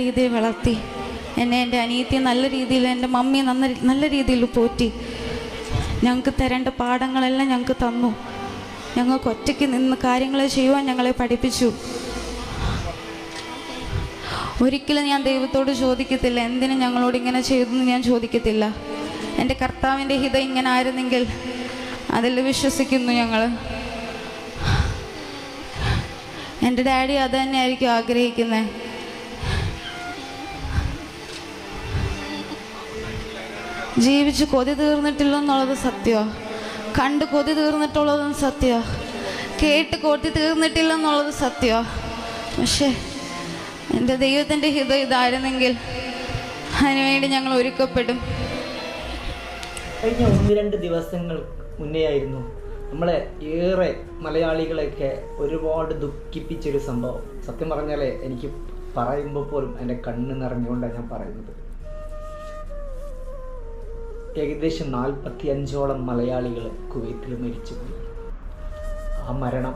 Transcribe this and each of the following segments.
രീതിയിൽ വളർത്തി. എന്നെ എന്റെ അനിയത്തി നല്ല രീതിയിൽ എന്റെ മമ്മി നന്ന നല്ല രീതിയിൽ പോറ്റി. ഞങ്ങൾക്ക് തരേണ്ട പാഠങ്ങളെല്ലാം ഞങ്ങൾക്ക് തന്നു. ഞങ്ങൾക്ക് ഒറ്റയ്ക്ക് നിന്ന് കാര്യങ്ങൾ ചെയ്യുവാൻ ഞങ്ങളെ പഠിപ്പിച്ചു. ഒരിക്കലും ഞാൻ ദൈവത്തോട് ചോദിക്കത്തില്ല. എന്തിനു ഞങ്ങളോട് ഇങ്ങനെ ചെയ്തെന്ന് ഞാൻ ചോദിക്കത്തില്ല. എന്റെ കർത്താവിന്റെ ഹിതം ഇങ്ങനെ ആയിരുന്നെങ്കിൽ അതിൽ വിശ്വസിക്കുന്നു ഞങ്ങൾ എന്റെ ഡാഡി അത് തന്നെയായിരിക്കും ആഗ്രഹിക്കുന്നത്. ജീവിച്ച് കൊതി തീർന്നിട്ടില്ല എന്നുള്ളത് സത്യമാണ് കണ്ട് കൊതി തീർന്നിട്ടുള്ളതും സത്യമാണ് കേട്ട് കൊതി തീർന്നിട്ടില്ല എന്നുള്ളത് സത്യമാണ് പക്ഷേ എന്റെ ദൈവത്തിന്റെ ഹിതം ഇതായിരുന്നെങ്കിൽ അതിനുവേണ്ടി ഞങ്ങൾ ഒരുക്കപ്പെടും. കഴിഞ്ഞ ഒന്ന് രണ്ട് ദിവസങ്ങൾ മുന്നേ ആയിരുന്നു നമ്മളെ ഏറെ മലയാളികളെയൊക്കെ ഒരുപാട് ദുഃഖിപ്പിച്ചൊരു സംഭവം. സത്യം പറഞ്ഞാലേ എനിക്ക് പറയുമ്പോൾ പോലും എന്റെ കണ്ണ് നിറഞ്ഞുകൊണ്ടാണ് ഞാൻ പറയുന്നത്. ഏകദേശം നാൽപ്പത്തി അഞ്ചോളം മലയാളികൾ കുവൈത്തിൽ മരിച്ചുപോയി. ആ മരണം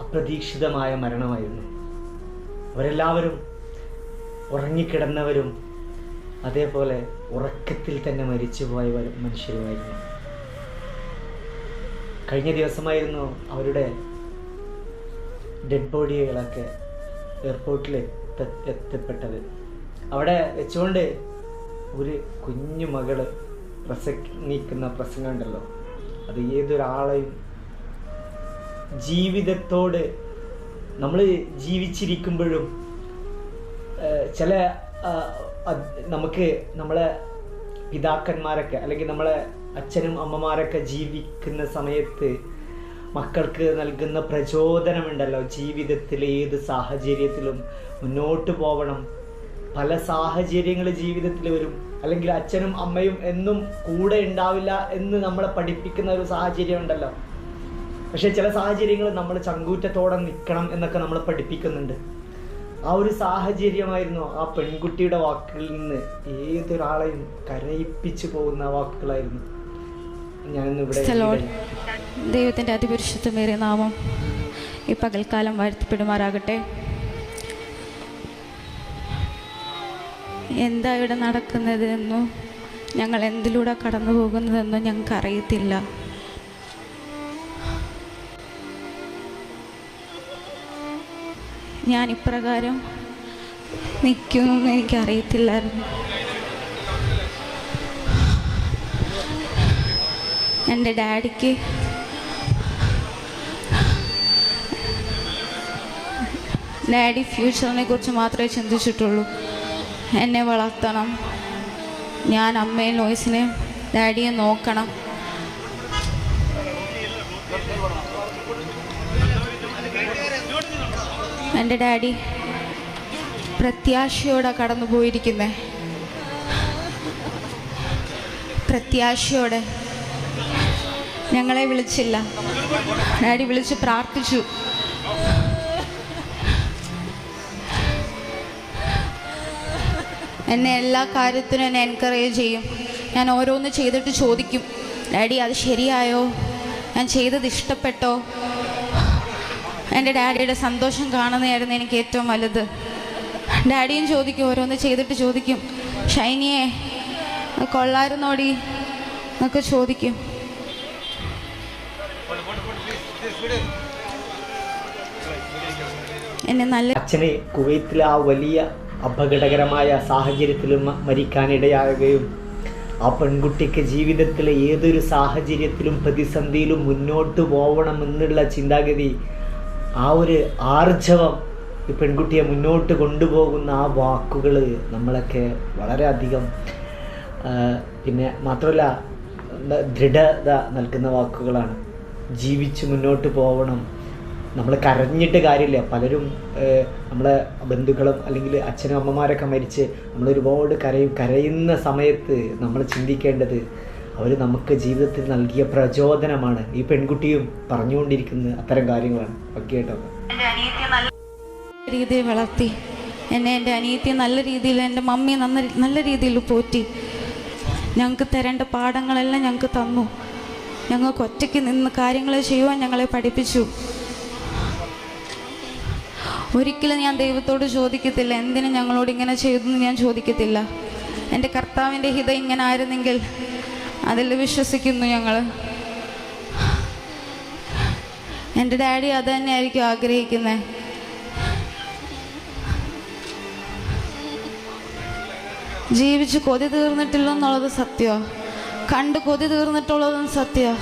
അപ്രതീക്ഷിതമായ മരണമായിരുന്നു. അവരെല്ലാവരും ഉറങ്ങിക്കിടന്നവരും അതേപോലെ ഉറക്കത്തിൽ തന്നെ മരിച്ചുപോയവരും മനുഷ്യരുമായിരുന്നു. കഴിഞ്ഞ ദിവസമായിരുന്നു അവരുടെ ഡെഡ് ബോഡികളൊക്കെ എയർപോർട്ടിൽ എത്ത എത്തപ്പെട്ടത്. അവിടെ വെച്ചുകൊണ്ട് ഒരു കുഞ്ഞു മകൾ പ്രസംഗിക്കുന്ന പ്രസംഗം ഉണ്ടല്ലോ അത് ഏതൊരാളെയും ജീവിതത്തോട് നമ്മൾ ജീവിച്ചിരിക്കുമ്പോഴും ചില നമുക്ക് നമ്മളെ പിതാക്കന്മാരൊക്കെ അല്ലെങ്കിൽ നമ്മളെ അച്ഛനും അമ്മമാരൊക്കെ ജീവിക്കുന്ന സമയത്ത് മക്കൾക്ക് നൽകുന്ന പ്രചോദനമുണ്ടല്ലോ. ജീവിതത്തിൽ ഏത് സാഹചര്യത്തിലും മുന്നോട്ട് പോകണം പല സാഹചര്യങ്ങൾ ജീവിതത്തിൽ വരും. അല്ലെങ്കിൽ അച്ഛനും അമ്മയും എന്നും കൂടെ ഉണ്ടാവില്ല എന്ന് നമ്മളെ പഠിപ്പിക്കുന്ന ഒരു സാഹചര്യം ഉണ്ടല്ലോ. പക്ഷെ ചില സാഹചര്യങ്ങൾ നമ്മൾ ചങ്കൂറ്റത്തോടെ നിൽക്കണം എന്നൊക്കെ നമ്മൾ പഠിപ്പിക്കുന്നുണ്ട്. ആ ഒരു സാഹചര്യമായിരുന്നു ആ പെൺകുട്ടിയുടെ വാക്കുകളിൽ നിന്ന് ഏതൊരാളെയും കരയിപ്പിച്ചു പോകുന്ന വാക്കുകളായിരുന്നു. Lord. ദൈവത്തിന്റെ അതിപരിശുദ്ധമേറിയ നാമം ഈ പകൽക്കാലം വാഴ്ത്തിപ്പെടുമാറാകട്ടെ. എന്താ ഇവിടെ നടക്കുന്നത് എന്നും ഞങ്ങൾ എന്തിലൂടെ കടന്നു പോകുന്നതെന്നും ഞങ്ങൾക്ക് അറിയത്തില്ല ഞാൻ ഇപ്രകാരം നിൽക്കുമെന്ന് എനിക്കറിയത്തില്ലായിരുന്നു. എന്റെ ഡാഡിക്ക് ഡാഡി ഫ്യൂച്ചറിനെ കുറിച്ച് മാത്രമേ ചിന്തിച്ചിട്ടുള്ളൂ. എന്നെ വളർത്തണം. ഞാൻ അമ്മയും ലോയ്സിനെയും ഡാഡിയെ നോക്കണം. എന്റെ ഡാഡി പ്രത്യാശയോടെ കടന്നു പോയിരിക്കുന്നേ പ്രത്യാശയോടെ ഞങ്ങളെ വിളിച്ചില്ല. ഡാഡി വിളിച്ച് പ്രാർത്ഥിച്ചു. എന്നെ എല്ലാ കാര്യത്തിനും എന്നെ എൻകറേജ് ചെയ്യും. ഞാൻ ഓരോന്ന് ചെയ്തിട്ട് ചോദിക്കും. ഡാഡി അത് ശരിയായോ? ഞാൻ ചെയ്തത് ഇഷ്ടപ്പെട്ടോ? എന്റെ ഡാഡിയുടെ സന്തോഷം കാണുന്നതായിരുന്നു എനിക്ക് ഏറ്റവും വലുത്. ഡാഡിയും ചോദിക്കും ഓരോന്ന് ചെയ്തിട്ട് ചോദിക്കും. ഷൈനിയെ കൊള്ളായിരുന്നോടി? എന്നൊക്കെ ചോദിക്കും. എന്നെ നല്ല അച്ഛനെ കുവൈത്തിലെ ആ വലിയ അപകടകരമായ സാഹചര്യത്തിലും മരിക്കാനിടയാകുകയും ആ പെൺകുട്ടിക്ക് ജീവിതത്തിലെ ഏതൊരു സാഹചര്യത്തിലും പ്രതിസന്ധിയിലും മുന്നോട്ട് പോകണമെന്നുള്ള ചിന്താഗതി ആ ഒരു ആർജവം ഈ പെൺകുട്ടിയെ മുന്നോട്ട് കൊണ്ടുപോകുന്ന ആ വാക്കുകൾ നമ്മളൊക്കെ വളരെയധികം പിന്നെ മാത്രമല്ല ദൃഢത നൽകുന്ന വാക്കുകളാണ്. ജീവിച്ച് മുന്നോട്ട് പോകണം നമ്മൾ കരഞ്ഞിട്ട് കാര്യമില്ല. പലരും നമ്മളെ ബന്ധുക്കളും അല്ലെങ്കിൽ അച്ഛനും അമ്മമാരൊക്കെ മരിച്ച് നമ്മൾ ഒരുപാട് കരയും. കരയുന്ന സമയത്ത് നമ്മൾ ചിന്തിക്കേണ്ടത് അവർ നമുക്ക് ജീവിതത്തിൽ നൽകിയ പ്രചോദനമാണ്. ഈ പെൺകുട്ടിയും പറഞ്ഞുകൊണ്ടിരിക്കുന്ന അത്തരം കാര്യങ്ങളാണ്. ഓക്കെ കേട്ടോ. രീതിയിൽ വളർത്തി. എന്നെ എന്റെ അനിയത്തി നല്ല രീതിയിൽ എന്റെ മമ്മി നന്ന നല്ല രീതിയിൽ പോറ്റി. ഞങ്ങൾക്ക് തരേണ്ട പാഠങ്ങളെല്ലാം ഞങ്ങൾക്ക് തന്നു. ഞങ്ങൾക്ക് ഒറ്റയ്ക്ക് നിന്ന് കാര്യങ്ങൾ ചെയ്യുവാൻ ഞങ്ങളെ പഠിപ്പിച്ചു. ഒരിക്കലും ഞാൻ ദൈവത്തോട് ചോദിക്കത്തില്ല. എന്തിനു ഞങ്ങളോട് ഇങ്ങനെ ചെയ്തു ഞാൻ ചോദിക്കത്തില്ല. എന്റെ കർത്താവിന്റെ ഹിത ഇങ്ങനെ ആയിരുന്നെങ്കിൽ അതിൽ വിശ്വസിക്കുന്നു ഞങ്ങൾ എന്റെ ഡാഡി അത് തന്നെയായിരിക്കും ആഗ്രഹിക്കുന്നത് ജീവിച്ച് കൊതി തീർന്നിട്ടില്ല എന്നുള്ളത് സത്യമാണ് കണ്ട് കൊതി തീർന്നിട്ടുള്ളതും സത്യമാണ്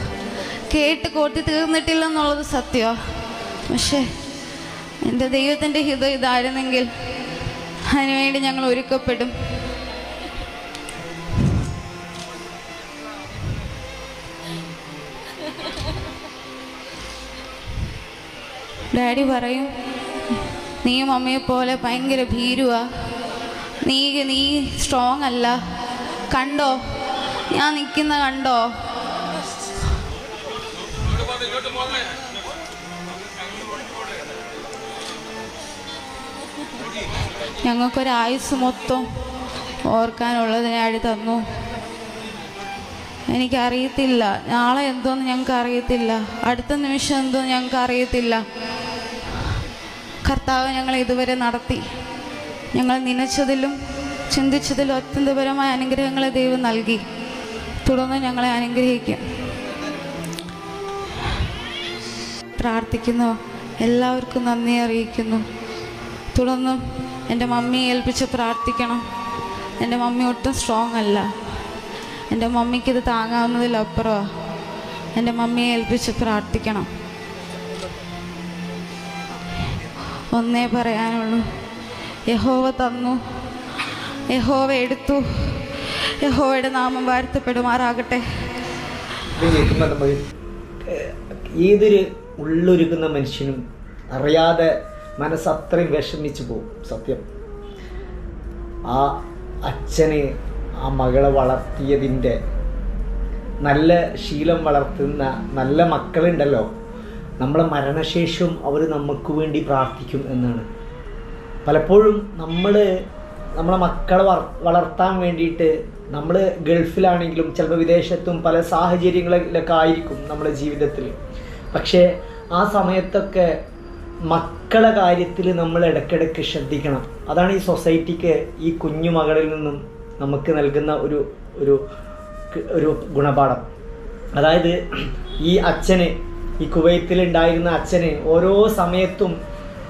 കേട്ട് കൊതി തീർന്നിട്ടില്ല എന്നുള്ളത് സത്യമാണ് പക്ഷേ എന്റെ ദൈവത്തിന്റെ ഹിതം ഇതായിരുന്നെങ്കിൽ അതിനുവേണ്ടി ഞങ്ങൾ ഒരുക്കപ്പെടും. ഡാഡി പറയും നീയും അമ്മയെ പോലെ ഭയങ്കര ഭീരുവാ. നീ നീ സ്ട്രോങ് അല്ല. കണ്ടോ? ഞാൻ നിൽക്കുന്ന കണ്ടോ? ഞങ്ങൾക്കൊരായുസ് മൊത്തം ഓർക്കാനുള്ളതിനായി തന്നു എനിക്കറിയത്തില്ല. നാളെ എന്തോന്ന് ഞങ്ങൾക്ക് അറിയത്തില്ല അടുത്ത നിമിഷം എന്തോന്ന് ഞങ്ങൾക്ക് അറിയത്തില്ല കർത്താവ് ഞങ്ങൾ ഇതുവരെ നടത്തി. ഞങ്ങൾ നനച്ചതിലും ചിന്തിച്ചതിലും അത്യന്തപരമായ അനുഗ്രഹങ്ങളെ ദൈവം നൽകി. തുടർന്ന് ഞങ്ങളെ അനുഗ്രഹിക്കും. പ്രാർത്ഥിക്കുന്നു. എല്ലാവർക്കും നന്ദി അറിയിക്കുന്നു. തുടർന്നും എന്റെ മമ്മിയെ ഏൽപ്പിച്ച് പ്രാർത്ഥിക്കണം. എന്റെ മമ്മി ഒട്ടും സ്ട്രോങ് അല്ല. എന്റെ മമ്മിക്ക് ഇത് താങ്ങാവുന്നതിലപ്പുറമാണ് എന്റെ മമ്മിയെ ഏൽപ്പിച്ച് പ്രാർത്ഥിക്കണം. ഒന്നേ പറയാനുള്ളൂ. യഹോവ തന്നു. യഹോവ എടുത്തു. യഹോവയുടെ നാമം വാഴ്ത്തപ്പെടുമാറാകട്ടെ. ഏതൊരു ഉള്ളൊരുക്കുന്ന മനുഷ്യനും അറിയാതെ മനസ്സത്രയും വിഷമിച്ചു പോകും സത്യം. ആ അച്ഛനെ ആ മകളെ വളർത്തിയതിന്റെ നല്ല ശീലം വളർത്തുന്ന നല്ല മക്കളുണ്ടല്ലോ. നമ്മളെ മരണശേഷം അവർ നമുക്ക് വേണ്ടി പ്രാർത്ഥിക്കും എന്നാണ്. പലപ്പോഴും നമ്മൾ നമ്മളെ മക്കളെ വളർത്താൻ വേണ്ടിയിട്ട് നമ്മൾ ഗൾഫിലാണെങ്കിലും ചിലപ്പോൾ വിദേശത്തും പല സാഹചര്യങ്ങളിലൊക്കെ ആയിരിക്കും നമ്മുടെ ജീവിതത്തിൽ പക്ഷേ ആ സമയത്തൊക്കെ മക്കളെ കാര്യത്തിൽ നമ്മൾ ഇടയ്ക്കിടയ്ക്ക് ശ്രദ്ധിക്കണം. അതാണ് ഈ സൊസൈറ്റിക്ക് ഈ കുഞ്ഞു മകളിൽ നിന്നും നമുക്ക് നൽകുന്ന ഒരു ഒരു ഒരു ഗുണപാഠം. അതായത് ഈ അച്ഛന് ഈ കുവൈത്തിൽ ഉണ്ടായിരുന്ന അച്ഛന് ഓരോ സമയത്തും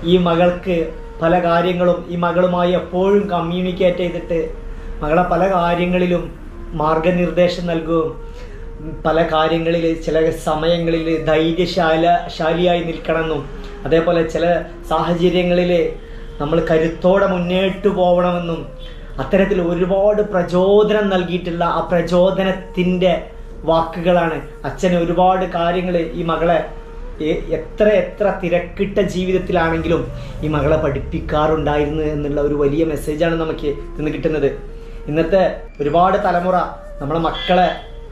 ഈ മകൾക്ക് പല കാര്യങ്ങളും ഈ മകളുമായി എപ്പോഴും കമ്മ്യൂണിക്കേറ്റ് ചെയ്തിട്ട് മകളെ പല കാര്യങ്ങളിലും മാർഗനിർദ്ദേശം നൽകുകയും പല കാര്യങ്ങളിൽ ചില സമയങ്ങളിൽ ധൈര്യശാല ശാലിയായി നിൽക്കണമെന്നും അതേപോലെ ചില സാഹചര്യങ്ങളിൽ നമ്മൾ കരുത്തോടെ മുന്നേറ്റു പോകണമെന്നും അത്തരത്തിൽ ഒരുപാട് പ്രചോദനം നൽകിയിട്ടുള്ള ആ പ്രചോദനത്തിന്റെ വാക്കുകളാണ്. അച്ഛന് ഒരുപാട് കാര്യങ്ങൾ ഈ മകളെ എത്ര എത്ര തിരക്കിട്ട ജീവിതത്തിലാണെങ്കിലും ഈ മകളെ പഠിപ്പിക്കാറുണ്ടായിരുന്നു എന്നുള്ള ഒരു വലിയ മെസ്സേജാണ് നമുക്ക് ഇന്ന് കിട്ടുന്നത്. ഇന്നത്തെ ഒരുപാട് തലമുറ നമ്മളെ മക്കളെ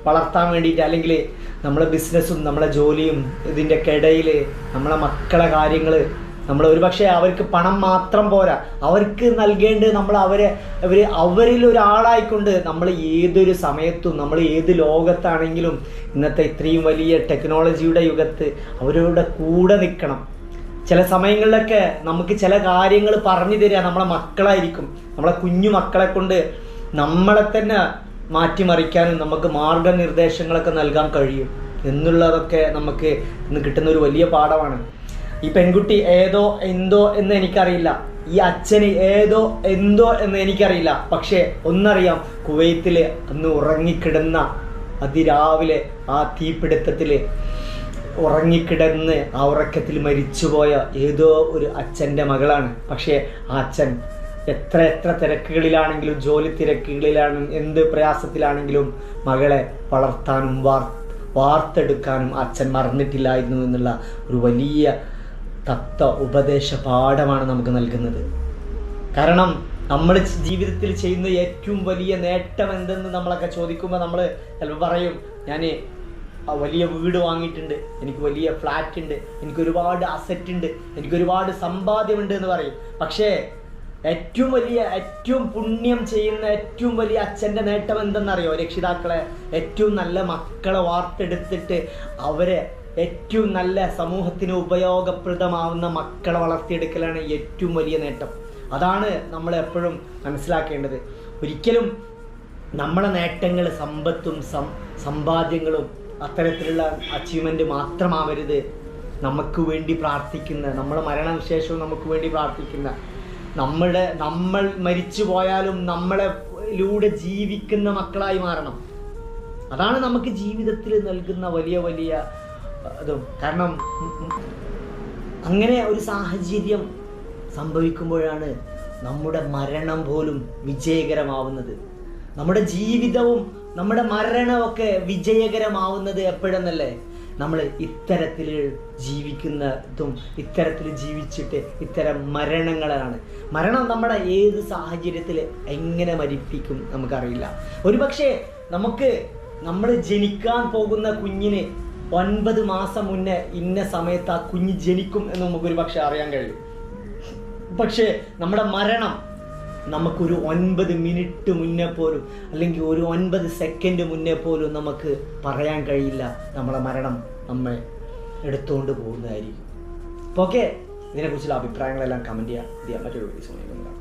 വളർത്താൻ വേണ്ടിയിട്ട് അല്ലെങ്കിൽ നമ്മളെ ബിസിനസ്സും നമ്മളെ ജോലിയും ഇതിന്റെയൊക്കെ ഇടയിൽ നമ്മളെ മക്കളെ കാര്യങ്ങൾ നമ്മൾ ഒരുപക്ഷെ അവർക്ക് പണം മാത്രം പോരാ. അവർക്ക് നൽകേണ്ടത് നമ്മൾ അവരെ അവർ അവരിൽ ഒരാളായിക്കൊണ്ട് നമ്മൾ ഏതൊരു സമയത്തും നമ്മൾ ഏത് ലോകത്താണെങ്കിലും ഇന്നത്തെ ഇത്രയും വലിയ ടെക്നോളജിയുടെ യുഗത്ത് അവരുടെ കൂടെ നിൽക്കണം. ചില സമയങ്ങളിലൊക്കെ നമുക്ക് ചില കാര്യങ്ങൾ പറഞ്ഞു തരിക നമ്മളെ മക്കളായിരിക്കും. നമ്മളെ കുഞ്ഞു മക്കളെ കൊണ്ട് നമ്മളെ തന്നെ മാറ്റിമറിക്കാനും നമുക്ക് മാർഗനിർദ്ദേശങ്ങളൊക്കെ നൽകാൻ കഴിയും എന്നുള്ളതൊക്കെ നമുക്ക് ഇന്ന് കിട്ടുന്ന ഒരു വലിയ പാഠമാണ്. ഈ പെൺകുട്ടി ഏതോ എന്തോ എന്ന് എനിക്കറിയില്ല. ഈ അച്ഛന് ഏതോ എന്തോ എന്ന് എനിക്കറിയില്ല. പക്ഷേ ഒന്നറിയാം കുവൈത്തിൽ അന്ന് ഉറങ്ങിക്കിടന്ന അതിരാവിലെ ആ തീപിടുത്തത്തിൽ ഉറങ്ങിക്കിടന്ന് ആ ഉറക്കത്തിൽ മരിച്ചുപോയ ഏതോ ഒരു അച്ഛന്റെ മകളാണ്. പക്ഷേ ആ അച്ഛൻ എത്ര എത്ര തിരക്കുകളിലാണെങ്കിലും ജോലി തിരക്കുകളിലാണ് എന്ത് പ്രയാസത്തിലാണെങ്കിലും മകളെ വളർത്താനും വാർ വാർത്തെടുക്കാനും അച്ഛൻ മറന്നിട്ടില്ലായിരുന്നു എന്നുള്ള ഒരു വലിയ തത്വ ഉപദേശ പാഠമാണ് നമുക്ക് നൽകുന്നത്. കാരണം നമ്മൾ ജീവിതത്തിൽ ചെയ്യുന്ന ഏറ്റവും വലിയ നേട്ടം എന്തെന്ന് നമ്മളൊക്കെ ചോദിക്കുമ്പോൾ നമ്മൾ ചിലപ്പോൾ പറയും ഞാൻ വലിയ വീട് വാങ്ങിയിട്ടുണ്ട് എനിക്ക് വലിയ ഫ്ലാറ്റ് ഉണ്ട് എനിക്ക് ഒരുപാട് അസറ്റ് ഉണ്ട് എനിക്ക് ഒരുപാട് സമ്പാദ്യമുണ്ട് എന്ന് പറയും. പക്ഷേ ഏറ്റവും വലിയ ഏറ്റവും പുണ്യം ചെയ്യുന്ന ഏറ്റവും വലിയ അച്ഛന്റെ നേട്ടം എന്തെന്നറിയോ രക്ഷിതാക്കളെ? ഏറ്റവും നല്ല മക്കളെ വാർത്തെടുത്തിട്ട് അവരെ ഏറ്റവും നല്ല സമൂഹത്തിന് ഉപയോഗപ്രദമാവുന്ന മക്കളെ വളർത്തിയെടുക്കലാണ് ഏറ്റവും വലിയ നേട്ടം. അതാണ് നമ്മൾ എപ്പോഴും മനസ്സിലാക്കേണ്ടത്. ഒരിക്കലും നമ്മളെ നേട്ടങ്ങൾ സമ്പത്തും സം സമ്പാദ്യങ്ങളും അത്തരത്തിലുള്ള അച്ചീവ്മെന്റ് മാത്രമാവരുത്. നമുക്ക് വേണ്ടി പ്രാർത്ഥിക്കുന്ന നമ്മുടെ മരണവിശേഷവും നമുക്ക് വേണ്ടി പ്രാർത്ഥിക്കുന്ന നമ്മുടെ നമ്മൾ മരിച്ചു പോയാലും നമ്മളെലൂടെ ജീവിക്കുന്ന മക്കളായി മാറണം. അതാണ് നമുക്ക് ജീവിതത്തിൽ നൽകുന്ന വലിയ വലിയ ഇതും കാരണം അങ്ങനെ ഒരു സാഹചര്യം സംഭവിക്കുമ്പോഴാണ് നമ്മുടെ മരണം പോലും വിജയകരമാവുന്നത്. നമ്മുടെ ജീവിതവും നമ്മുടെ മരണമൊക്കെ വിജയകരമാവുന്നത് എപ്പോഴെന്നല്ലേ? നമ്മൾ ഇത്തരത്തിൽ ജീവിക്കുന്നതും ഇത്തരത്തിൽ ജീവിച്ചിട്ട് ഇത്തരം മരണങ്ങളാണ്. മരണം നമ്മുടെ ഏത് സാഹചര്യത്തിൽ എങ്ങനെ മരിപ്പിക്കും നമുക്കറിയില്ല. ഒരുപക്ഷെ നമുക്ക് നമ്മൾ ജനിക്കാൻ പോകുന്ന കുഞ്ഞിന് ഒൻപത് മാസം മുന്നേ ഇന്ന സമയത്ത് ആ കുഞ്ഞ് ജനിക്കും എന്ന് നമുക്ക് ഒരു പക്ഷെ അറിയാൻ കഴിയും. പക്ഷേ നമ്മുടെ മരണം നമുക്കൊരു ഒൻപത് മിനിറ്റ് മുന്നേ പോലും അല്ലെങ്കിൽ ഒരു ഒൻപത് സെക്കൻഡ് മുന്നേ പോലും നമുക്ക് പറയാൻ കഴിയില്ല നമ്മളെ മരണം നമ്മെ എടുത്തുകൊണ്ട് പോകുന്നതായിരിക്കും. ഓക്കെ ഇതിനെക്കുറിച്ചുള്ള അഭിപ്രായങ്ങളെല്ലാം കമന്റ് ചെയ്യാം. മറ്റൊരു വീഡിയോ